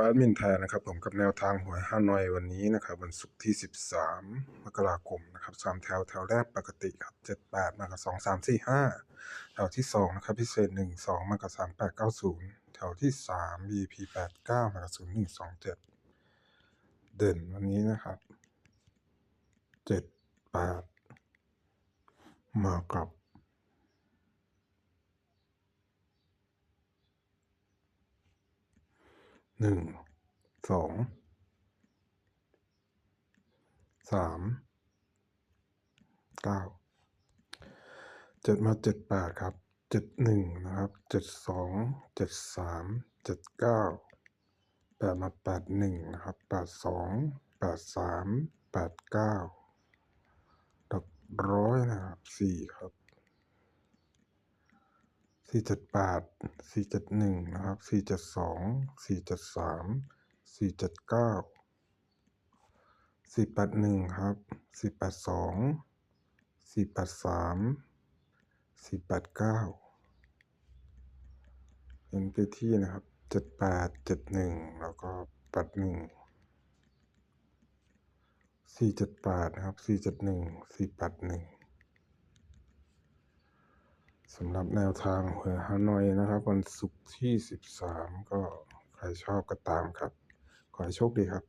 ก็แอดมินแทนนะครับผมกับแนวทางหวยฮานอยวันนี้นะครับวันศุกร์ที่ 13 มกราคมนะครับสามแถวแถวแรกปกติครับ 78 มากับ 2 3 4 5 แถวที่ 2 นะครับ พิเศษ 1 2 มากับ 3 8 9 0 แถวที่3 BP 89 มากับ 0 1 2 7 เด่นวันนี้นะครับ 7 8 มากับ หนึ่งสองสามเก้าเจ็ดมาเจ็ดแปดครับเจ็ดหนึ่งนะครับเจ็ดสองเจ็ดสามเจ็ดเก้าแปดมาแปดหนึ่งนะครับแปดสองแปดสามแปดเก้าดอกร้อยนะครับสี่ครับ สี่เจ็ดแปดสี่เจ็ดหนึ่งนะครับสี่เจ็ดสองสี่เจ็ดสามสี่เจ็ดเก้าสี่แปดหนึ่งครับสี่แปดสองสี่แปดสามสี่แปดเก้าเป็นไปที่นะครับเจ็ดแปดเจ็ดหนึ่งแล้วก็แปดหนึ่งสี่เจ็ดแปดนะครับสี่เจ็ดหนึ่งสี่แปดหนึ่ง สำหรับแนวทางหวยฮานอยนะครับ วันศุกร์ที่ 13 ก็ใครชอบก็ตามครับ ขอให้โชคดีครับ